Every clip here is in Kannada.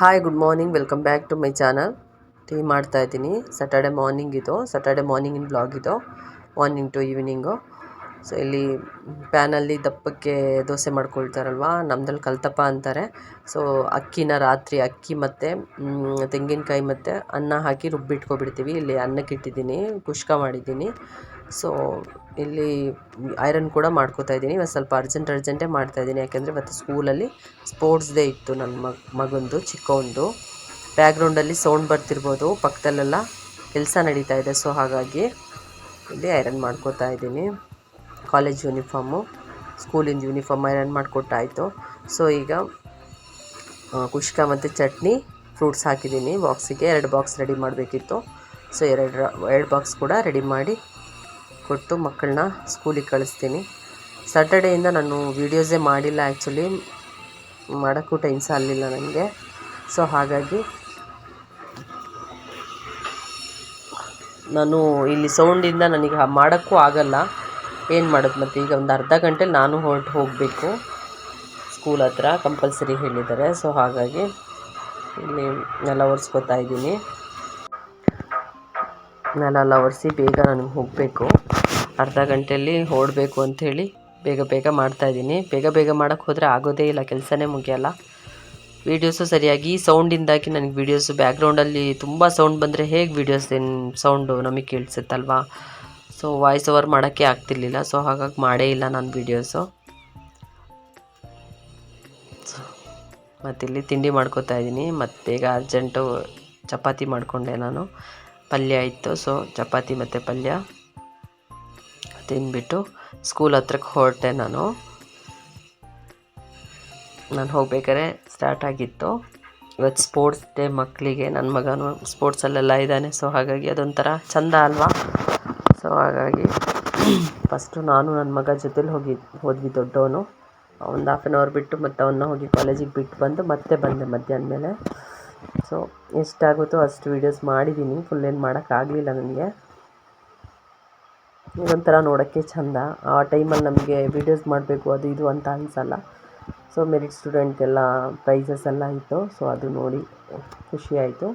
Hi good morning welcome back to my channel tea ಮಾಡ್ತಾ ಇದ್ದೀನಿ. ಸ್ಯಾಟರ್ಡೆ ಮಾರ್ನಿಂಗ್ ಇದು. ಸ್ಯಾಟರ್ಡೆ ಮಾರ್ನಿಂಗಿನ ಬ್ಲಾಗ್ ಇದು. ಮಾರ್ನಿಂಗ್ ಟು ಈವ್ನಿಂಗು ಸೊ ಇಲ್ಲಿ ಪ್ಯಾನಲ್ಲಿ ದಪ್ಪಕ್ಕೆ ದೋಸೆ ಮಾಡ್ಕೊಳ್ತಾರಲ್ವಾ? ನಮ್ಮದ್ರಲ್ಲಿ ಕಲ್ತಪ್ಪ ಅಂತಾರೆ. ಸೊ ಅಕ್ಕಿನ ರಾತ್ರಿ ಅಕ್ಕಿ ಮತ್ತು ತೆಂಗಿನಕಾಯಿ ಮತ್ತು ಅನ್ನ ಹಾಕಿ ರುಬ್ಬಿಟ್ಕೊಬಿಡ್ತೀವಿ. ಇಲ್ಲಿ ಅನ್ನಕ್ಕೆ ಇಟ್ಟಿದ್ದೀನಿ ಕುಷ್ಕ ಮಾಡಿದ್ದೀನಿ. ಸೊ ಇಲ್ಲಿ ಐರನ್ ಕೂಡ ಮಾಡ್ಕೋತಾ ಇದ್ದೀನಿ. ಇವತ್ತು ಸ್ವಲ್ಪ ಅರ್ಜೆಂಟ್ ಅರ್ಜೆಂಟೇ ಮಾಡ್ತಾ ಇದ್ದೀನಿ. ಯಾಕೆಂದರೆ ಇವತ್ತು ಸ್ಕೂಲಲ್ಲಿ ಸ್ಪೋರ್ಟ್ಸ್ ಡೇ ಇತ್ತು ನನ್ನ ಮಗ, ಮಗಂದು ಚಿಕ್ಕವಂದು ಬ್ಯಾಕ್ಗ್ರೌಂಡಲ್ಲಿ ಸೌಂಡ್ ಬರ್ತಿರ್ಬೋದು. ಪಕ್ಕದಲ್ಲೆಲ್ಲ ಕೆಲಸ ನಡೀತಾ ಇದೆ. ಸೊ ಹಾಗಾಗಿ ಇಲ್ಲಿ ಐರನ್ ಮಾಡ್ಕೋತಾ ಇದ್ದೀನಿ. ಕಾಲೇಜ್ ಯೂನಿಫಾರ್ಮು ಸ್ಕೂಲಿಂದ ಯೂನಿಫಾರ್ಮ್ ಐರನ್ ಮಾಡಿಕೊಟ್ಟಾಯಿತು. ಸೊ ಈಗ ಕುಷ್ಕ ಮತ್ತು ಚಟ್ನಿ ಫ್ರೂಟ್ಸ್ ಹಾಕಿದ್ದೀನಿ. ಬಾಕ್ಸಿಗೆ ಎರಡು ಬಾಕ್ಸ್ ರೆಡಿ ಮಾಡಬೇಕಿತ್ತು. ಸೊ ಎರಡು ಎರಡು ಬಾಕ್ಸ್ ಕೂಡ ರೆಡಿ ಮಾಡಿ ಕೊಟ್ಟು ಮಕ್ಕಳನ್ನ ಸ್ಕೂಲಿಗೆ ಕಳಿಸ್ತೀನಿ. ಸ್ಯಾಟರ್ಡೇಯಿಂದ ನಾನು ವೀಡಿಯೋಸೇ ಮಾಡಿಲ್ಲ ಆ್ಯಕ್ಚುಲಿ ಮಾಡೋಕ್ಕೂ ಟೈಮ್ ಸಾಲಿಲ್ಲ ನನಗೆ. ಸೊ ಹಾಗಾಗಿ ನಾನು ಇಲ್ಲಿ ಸೌಂಡಿಂದ ನನಗೆ ಮಾಡೋಕ್ಕೂ ಆಗಲ್ಲ. ಏನು ಮಾಡೋದು ಮತ್ತು? ಈಗ ಒಂದು ಅರ್ಧ ಗಂಟೆ ನಾನು ಹೊರಟು ಹೋಗಬೇಕು. ಸ್ಕೂಲ್ ಹತ್ರ ಕಂಪಲ್ಸರಿ ಹೇಳಿದ್ದಾರೆ. ಸೊ ಹಾಗಾಗಿ ಇಲ್ಲಿ ನೆಲ ಒರೆಸ್ಕೊತಾ ಇದ್ದೀನಿ. ನೆಲ ಎಲ್ಲ ಒರೆಸಿ ಬೇಗ ನನಗೆ ಹೋಗಬೇಕು. ಅರ್ಧ ಗಂಟೆಯಲ್ಲಿ ಓಡಬೇಕು ಅಂಥೇಳಿ ಬೇಗ ಬೇಗ ಮಾಡ್ತಾಯಿದ್ದೀನಿ ಬೇಗ ಬೇಗ ಮಾಡೋಕ್ಕೆ ಹೋದರೆ ಆಗೋದೇ ಇಲ್ಲ, ಕೆಲಸನೇ ಮುಗಿಯಲ್ಲ. ವೀಡಿಯೋಸು ಸರಿಯಾಗಿ ಸೌಂಡಿಂದಾಗಿ ನನಗೆ ವೀಡಿಯೋಸು ಬ್ಯಾಕ್ಗ್ರೌಂಡಲ್ಲಿ ತುಂಬ ಸೌಂಡ್ ಬಂದರೆ ಹೇಗೆ ವೀಡಿಯೋಸ್ ಏನು ಸೌಂಡು ನಮಗೆ ಕೇಳಿಸುತ್ತಲ್ವಾ? ಸೊ ವಾಯ್ಸ್ ಓವರ್ ಮಾಡೋಕ್ಕೆ ಆಗ್ತಿರ್ಲಿಲ್ಲ. ಸೊ ಹಾಗಾಗಿ ಮಾಡೇ ಇಲ್ಲ ನಾನು ವೀಡಿಯೋಸು ಮತ್ತಿಲ್ಲಿ ತಿಂಡಿ ಮಾಡ್ಕೋತಾ ಇದ್ದೀನಿ. ಮತ್ತು ಬೇಗ ಅರ್ಜೆಂಟು ಚಪಾತಿ ಮಾಡಿಕೊಂಡೆ ನಾನು. ಪಲ್ಯ ಇತ್ತು. ಸೊ ಚಪಾತಿ ಮತ್ತು ಪಲ್ಯ. ತಿಂದ್ಬಿಟ್ಟು ಸ್ಕೂಲ್ ಹತ್ರಕ್ಕೆ ಹೊರಟೆ ನಾನು. ನಾನು ಹೋಗ್ಬೇಕಾದ್ರೆ ಸ್ಟಾರ್ಟ್ ಆಗಿತ್ತು. ಇವತ್ತು ಸ್ಪೋರ್ಟ್ಸ್ ಡೇ ಮಕ್ಕಳಿಗೆ ನನ್ನ ಮಗನು ಸ್ಪೋರ್ಟ್ಸಲ್ಲೆಲ್ಲ ಇದ್ದಾನೆ ಸೊ ಹಾಗಾಗಿ ಅದೊಂಥರ ಚಂದ ಅಲ್ವಾ? ಸೊ ಹಾಗಾಗಿ ಫಸ್ಟು ನಾನು ನನ್ನ ಮಗ ಜೊತೇಲಿ ಹೋಗಿ, ಹೋದ್ವಿ ದೊಡ್ಡವನು. ಒಂದು ಹಾಫ್ ಆನ್ ಅವರ್ ಬಿಟ್ಟು ಮತ್ತೆ ಅವನ್ನ ಹೋಗಿ ಕಾಲೇಜಿಗೆ ಬಿಟ್ಟು ಬಂದು ಮತ್ತೆ ಬಂದೆ ಮಧ್ಯಾಹ್ನ ಮೇಲೆ. ಸೊ ಎಷ್ಟಾಗುತ್ತೋ ಅಷ್ಟು ವೀಡಿಯೋಸ್ ಮಾಡಿದ್ದೀನಿ ಫುಲ್ ಏನು ಮಾಡೋಕ್ಕಾಗಲಿಲ್ಲ ನನಗೆ ಇದೊಂಥರ ನೋಡೋಕ್ಕೆ ಚಂದ. ಆ ಟೈಮಲ್ಲಿ ನಮಗೆ ವೀಡಿಯೋಸ್ ಮಾಡಬೇಕು, ಅದು ಇದು ಅಂತ ಅನಿಸಲ್ಲ. ಸೊ ಮೆರಿಟ್ ಸ್ಟೂಡೆಂಟ್ಗೆಲ್ಲ ಪ್ರೈಸಸ್ ಎಲ್ಲ ಇತ್ತು. ಸೊ ಅದು ನೋಡಿ ಖುಷಿ ಆಯಿತು.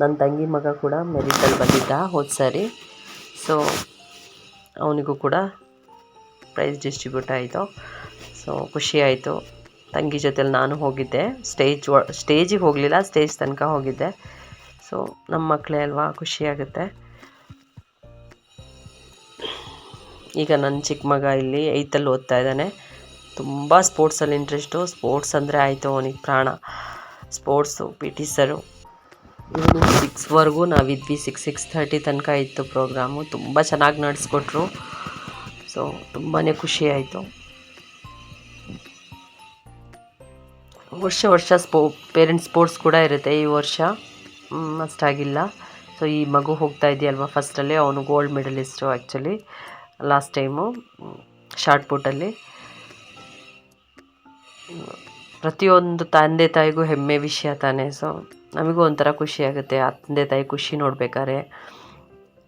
ನನ್ನ ತಂಗಿ ಮಗ ಕೂಡ ಮೆರಿಟಲ್ಲಿ ಬಂದಿದ್ದ ಹೋದ ಸಾರಿ. ಸೊ ಅವನಿಗೂ ಕೂಡ ಪ್ರೈಸ್ ಡಿಸ್ಟ್ರಿಬ್ಯೂಟ್ ಆಯಿತು. ಸೊ ಖುಷಿ ಆಯಿತು. ತಂಗಿ ಜೊತೆಲಿ ನಾನು ಹೋಗಿದ್ದೆ. ಸ್ಟೇಜ್ ಒ ಸ್ಟೇಜಿಗೆ ಹೋಗಲಿಲ್ಲ ಸ್ಟೇಜ್ ತನಕ ಹೋಗಿದ್ದೆ. ಸೊ ನಮ್ಮ ಮಕ್ಕಳೇ ಅಲ್ವಾ ಖುಷಿಯಾಗುತ್ತೆ ಈಗ ನನ್ನ ಚಿಕ್ಕ ಮಗ ಇಲ್ಲಿ ಏಯ್ತಲ್ಲಿ ಓದ್ತಾ ಇದ್ದಾನೆ. ತುಂಬ ಸ್ಪೋರ್ಟ್ಸಲ್ಲಿ ಇಂಟ್ರೆಸ್ಟು ಸ್ಪೋರ್ಟ್ಸ್ ಅಂದರೆ ಆಯಿತು ಅವನಿಗೆ ಪ್ರಾಣ. ಸ್ಪೋರ್ಟ್ಸು ಪಿ ಟಿ ಸರು ಇವನು ಸಿಕ್ಸ್ವರೆಗೂ ನಾವಿದ್ವಿ. ಸಿಕ್ಸ್ ಸಿಕ್ಸ್ ಥರ್ಟಿ ತನಕ ಇತ್ತು ಪ್ರೋಗ್ರಾಮು ತುಂಬ ಚೆನ್ನಾಗಿ ನಡೆಸ್ಕೊಟ್ರು. ಸೊ ತುಂಬಾ ಖುಷಿ ಆಯಿತು. ವರ್ಷ ವರ್ಷ ಸ್ಪೋ ಪೇರೆಂಟ್ಸ್ ಸ್ಪೋರ್ಟ್ಸ್ ಕೂಡ ಇರುತ್ತೆ ಈ ವರ್ಷ. ಅಷ್ಟಾಗಿಲ್ಲ. ಸೊ ಈ ಮಗು ಹೋಗ್ತಾ ಇದೆಯಲ್ವ ಫಸ್ಟಲ್ಲಿ ಅವನು gold medalist actually last time shot ಪುಟ್ಟಲ್ಲಿ ಪ್ರತಿಯೊಂದು ತಂದೆ ತಾಯಿಗೂ ಹೆಮ್ಮೆ ವಿಷಯ ತಾನೇ. ಸೊ ನಮಗೂ ಒಂಥರ ಖುಷಿ ಆಗುತ್ತೆ. ಆ ತಂದೆ ತಾಯಿ ಖುಷಿ ನೋಡ್ಬೇಕಾದ್ರೆ,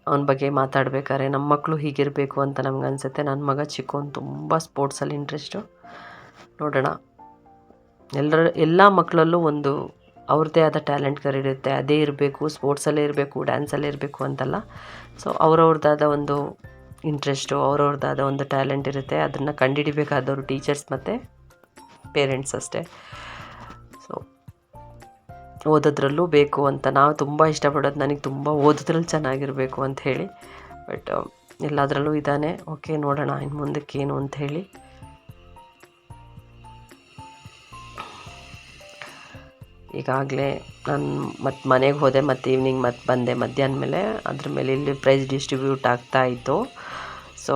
ಅವನ ಬಗ್ಗೆ ಮಾತಾಡ್ಬೇಕಾದ್ರೆ, ನಮ್ಮ ಮಕ್ಕಳು ಹೀಗಿರಬೇಕು ಅಂತ ನಮ್ಗೆ ಅನಿಸುತ್ತೆ. ನನ್ನ ಮಗ ಚಿಕ್ಕವನು ತುಂಬ ಸ್ಪೋರ್ಟ್ಸಲ್ಲಿ ಇಂಟ್ರೆಸ್ಟು ನೋಡೋಣ. ಎಲ್ಲರ, ಎಲ್ಲ ಮಕ್ಕಳಲ್ಲೂ ಒಂದು ಅವ್ರದ್ದೇ ಆದ ಟ್ಯಾಲೆಂಟ್ಗಳಿರುತ್ತೆ ಅದೇ ಇರಬೇಕು ಸ್ಪೋರ್ಟ್ಸಲ್ಲೇ ಇರಬೇಕು ಡ್ಯಾನ್ಸಲ್ಲೇ ಇರಬೇಕು ಅಂತಲ್ಲ. ಸೊ ಅವ್ರವ್ರದ್ದಾದ ಒಂದು ಇಂಟ್ರೆಸ್ಟು ಅವ್ರವ್ರದ್ದಾದ ಒಂದು ಟ್ಯಾಲೆಂಟ್ ಇರುತ್ತೆ, ಅದನ್ನು ಕಂಡುಹಿಡಿಬೇಕಾದವರು ಟೀಚರ್ಸ್ ಮತ್ತು ಪೇರೆಂಟ್ಸ್ ಅಷ್ಟೇ. ಸೊ ಓದೋದ್ರಲ್ಲೂ ಬೇಕು ಅಂತ ನಾವು ತುಂಬ ಇಷ್ಟಪಡೋದು ನನಗೆ ತುಂಬ ಓದೋದ್ರಲ್ಲಿ ಚೆನ್ನಾಗಿರಬೇಕು ಅಂತ ಹೇಳಿ. ಬಟ್ ಎಲ್ಲದರಲ್ಲೂ ಇದ್ದಾನೆ ಓಕೆ ನೋಡೋಣ ಇನ್ನು ಮುಂದಕ್ಕೇನು ಅಂತ ಹೇಳಿ. ಈಗಾಗಲೇ ನಾನು ಮತ್ತೆ ಮನೆಗೆ ಹೋದೆ ಮತ್ತು ಈವ್ನಿಂಗ್ ಮತ್ತೆ ಬಂದೆ. ಮಧ್ಯಾಹ್ನ ಮೇಲೆ ಅದ್ರ ಮೇಲೆ ಇಲ್ಲಿ ಪ್ರೈಸ್ ಡಿಸ್ಟ್ರಿಬ್ಯೂಟ್ ಆಗ್ತಾ ಇತ್ತು. ಸೊ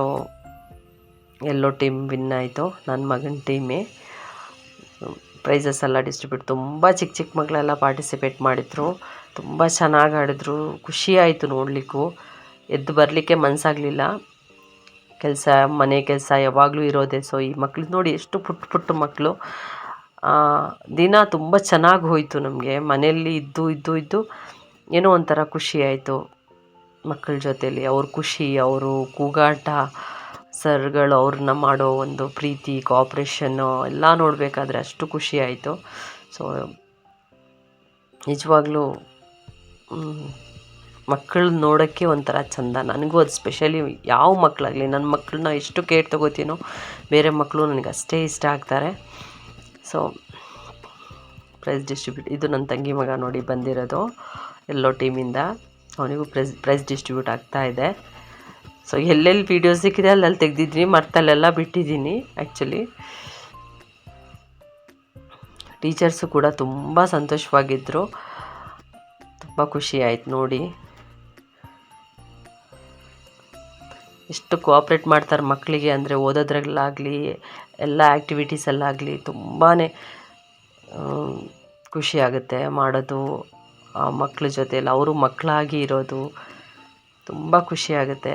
ಎಲ್ಲೋ ಟೀಮ್ ವಿನ್ ಆಯಿತು. ನನ್ನ ಮಗನ ಟೀಮೇ ಪ್ರೈಸಸ್ ಎಲ್ಲ ಡಿಸ್ಟ್ರಿಬ್ಯೂಟ್ ತುಂಬ ಚಿಕ್ಕ ಚಿಕ್ಕ ಮಕ್ಕಳೆಲ್ಲ ಪಾರ್ಟಿಸಿಪೇಟ್ ಮಾಡಿದರು. ತುಂಬ ಚೆನ್ನಾಗಿ ಆಡಿದ್ರು. ಖುಷಿ ಆಯಿತು ನೋಡಲಿಕ್ಕೂ. ಎದ್ದು ಬರಲಿಕ್ಕೆ ಮನಸ್ಸಾಗಲಿಲ್ಲ ಕೆಲಸ, ಮನೆ ಕೆಲಸ ಯಾವಾಗಲೂ ಇರೋದೇ. ಸೊ ಈ ಮಕ್ಳು ನೋಡಿ ಎಷ್ಟು ಪುಟ್ಟ ಪುಟ್ಟ ಮಕ್ಕಳು ದಿನ ತುಂಬ ಚೆನ್ನಾಗಿ ಹೋಯಿತು ನಮಗೆ. ಮನೆಯಲ್ಲಿ ಇದ್ದು ಇದ್ದು ಇದ್ದು ಏನೋ ಒಂಥರ ಖುಷಿ ಆಯಿತು ಮಕ್ಕಳ ಜೊತೇಲಿ. ಅವ್ರ ಖುಷಿ, ಅವರು ಕೂಗಾಟ, ಸರ್ಗಳು ಅವ್ರನ್ನ ಮಾಡೋ ಒಂದು ಪ್ರೀತಿ ಕೋಪ್ರೇಷನ್ನು ಎಲ್ಲ ನೋಡಬೇಕಾದ್ರೆ ಅಷ್ಟು ಖುಷಿ ಆಯಿತು. ಸೊ ನಿಜವಾಗ್ಲೂ ಮಕ್ಕಳು ನೋಡೋಕ್ಕೆ ಒಂಥರ ಚಂದ. ನನಗೂ ಅದು ಸ್ಪೆಷಲಿ ಯಾವ ಮಕ್ಕಳಾಗಲಿ ನನ್ನ ಮಕ್ಕಳನ್ನ ಎಷ್ಟು ಕೇರ್ ತಗೋತೀನೋ ಬೇರೆ ಮಕ್ಕಳು ನನಗೆ ಅಷ್ಟೇ ಇಷ್ಟ ಆಗ್ತಾರೆ. ಸೊ ಪ್ರೈಸ್ ಡಿಸ್ಟ್ರಿಬ್ಯೂಟ್, ಇದು ನನ್ನ ತಂಗಿ ಮಗ ನೋಡಿ ಬಂದಿರೋದು, ಎಲ್ಲೋ ಟೀಮಿಂದ. ಅವನಿಗೂ ಪ್ರೈಸ್ ಪ್ರೈಸ್ ಡಿಸ್ಟ್ರಿಬ್ಯೂಟ್ ಆಗ್ತಾ ಇದೆ. ಸೊ ಎಲ್ಲೆಲ್ಲಿ ವೀಡಿಯೋಸ್ ಸಿಕ್ಕಿದೆ ಅಲ್ಲಲ್ಲಿ ತೆಗೆದಿದ್ದೀನಿ, ಮರ್ತಲ್ಲೆಲ್ಲ ಬಿಟ್ಟಿದ್ದೀನಿ ಆ್ಯಕ್ಚುಲಿ ಟೀಚರ್ಸು ಕೂಡ ತುಂಬ ಸಂತೋಷವಾಗಿದ್ದರು ತುಂಬ ಖುಷಿ ಆಯ್ತು ನೋಡಿ. ಎಷ್ಟು ಕೋಆಪ್ರೇಟ್ ಮಾಡ್ತಾರೆ ಮಕ್ಕಳಿಗೆ ಅಂದರೆ ಓದೋದ್ರಲ್ಲಾಗಲಿ, ಎಲ್ಲ ಆ್ಯಕ್ಟಿವಿಟೀಸಲ್ಲಾಗಲಿ ತುಂಬಾ ಖುಷಿ ಆಗುತ್ತೆ ಮಾಡೋದು, ಆ ಮಕ್ಳ ಜೊತೆಯಲ್ಲಿ ಅವರು ಮಕ್ಕಳಾಗಿ ಇರೋದು ತುಂಬ ಖುಷಿ ಆಗುತ್ತೆ.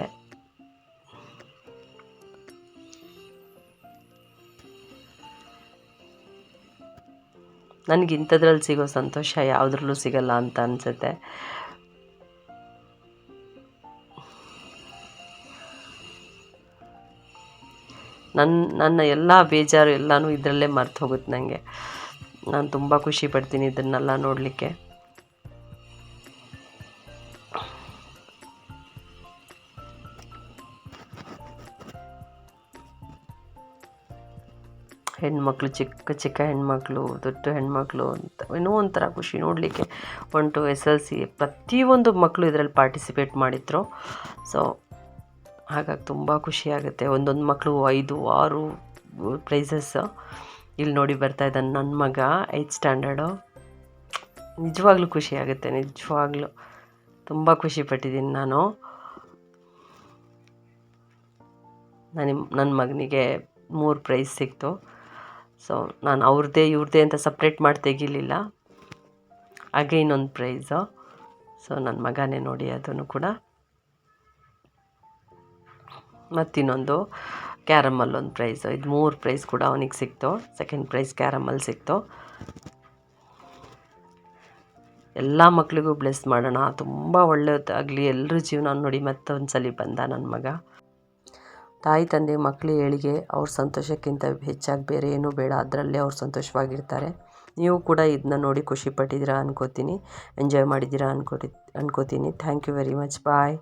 ನನಗೆ ಇಂಥದ್ರಲ್ಲಿ ಸಿಗೋ ಸಂತೋಷ ಯಾವುದ್ರಲ್ಲೂ ಸಿಗಲ್ಲ ಅಂತ ಅನಿಸುತ್ತೆ. ನನ್ನ ನನ್ನ ಎಲ್ಲ ಬೇಜಾರು ಎಲ್ಲನೂ ಇದರಲ್ಲೇ ಮರ್ತು ಹೋಗುತ್ತೆ ನನಗೆ ನಾನು ತುಂಬ ಖುಷಿ ಪಡ್ತೀನಿ ಇದನ್ನೆಲ್ಲ ನೋಡಲಿಕ್ಕೆ. ಹೆಣ್ಮಕ್ಳು ಚಿಕ್ಕ ಚಿಕ್ಕ ಹೆಣ್ಮಕ್ಳು, ದೊಡ್ಡ ಹೆಣ್ಮಕ್ಳು ಅಂತ ಏನೋ ಒಂಥರ ಖುಷಿ ನೋಡಲಿಕ್ಕೆ. One to S L C ಪ್ರತಿಯೊಂದು ಮಕ್ಕಳು ಇದರಲ್ಲಿ ಪಾರ್ಟಿಸಿಪೇಟ್ ಮಾಡಿದ್ರು. ಸೊ ಹಾಗಾಗಿ ತುಂಬ ಖುಷಿ ಆಗುತ್ತೆ ಒಂದೊಂದು ಮಕ್ಕಳು ಐದು, ಆರು ಪ್ರೈಸಸ್ ಇಲ್ಲಿ ನೋಡಿ ಬರ್ತಾ ಇದ್ದಾನೆ. ನನ್ನ ಮಗ ಏಯ್ತ್ ಸ್ಟ್ಯಾಂಡರ್ಡು ನಿಜವಾಗ್ಲೂ ಖುಷಿಯಾಗುತ್ತೆ, ನಿಜವಾಗ್ಲೂ. ತುಂಬ ಖುಷಿ ಪಟ್ಟಿದ್ದೀನಿ ನಾನು. ನಾನು ನನ್ನ ಮಗನಿಗೆ ಮೂರು ಪ್ರೈಸ್ ಸಿಕ್ತು. ಸೊ ನಾನು ಅವ್ರದ್ದೇ ಇವ್ರದ್ದೇ ಅಂತ ಸಪ್ರೇಟ್ ಮಾಡಿ ತೆಗಿಲಿಲ್ಲ. ಹಾಗೆ ಇನ್ನೊಂದು ಪ್ರೈಸು ಸೊ ನನ್ನ ಮಗನೇ ನೋಡಿ ಅದನ್ನು ಕೂಡ. ಮತ್ತಿನ್ನೊಂದು ಕ್ಯಾರಮಲ್ ಒಂದು ಪ್ರೈಸು. ಇದು ಮೂರು ಪ್ರೈಸ್ ಕೂಡ ಅವನಿಗೆ ಸಿಕ್ತು. ಸೆಕೆಂಡ್ ಪ್ರೈಸ್ ಕ್ಯಾರಮಲ್ ಸಿಕ್ತು. ಎಲ್ಲ ಮಕ್ಕಳಿಗೂ ಬ್ಲೆಸ್ ಮಾಡೋಣ. ತುಂಬ ಒಳ್ಳೆಯದಾಗಲಿ ಎಲ್ಲರ ಜೀವನ ನೋಡಿ ಮತ್ತೊಂದು ಸಲ ಬಂದ ನನ್ನ ಮಗ. ತಾಯಿ, ತಂದೆ ಮಕ್ಕಳು ಹೇಳಿಗೆ ಅವ್ರ ಸಂತೋಷಕ್ಕಿಂತ ಹೆಚ್ಚಾಗಿ ಬೇರೆ ಏನೂ ಬೇಡ. ಅದರಲ್ಲೇ ಅವ್ರು ಸಂತೋಷವಾಗಿರ್ತಾರೆ. ನೀವು ಕೂಡ ಇದನ್ನ ನೋಡಿ ಖುಷಿಪಟ್ಟಿದ್ದೀರಾ ಅನ್ಕೋತೀನಿ. ಎಂಜಾಯ್ ಮಾಡಿದ್ದೀರಾ ಅನ್ಕೋತಿ, ಅನ್ಕೋತೀನಿ. Thank you very much bye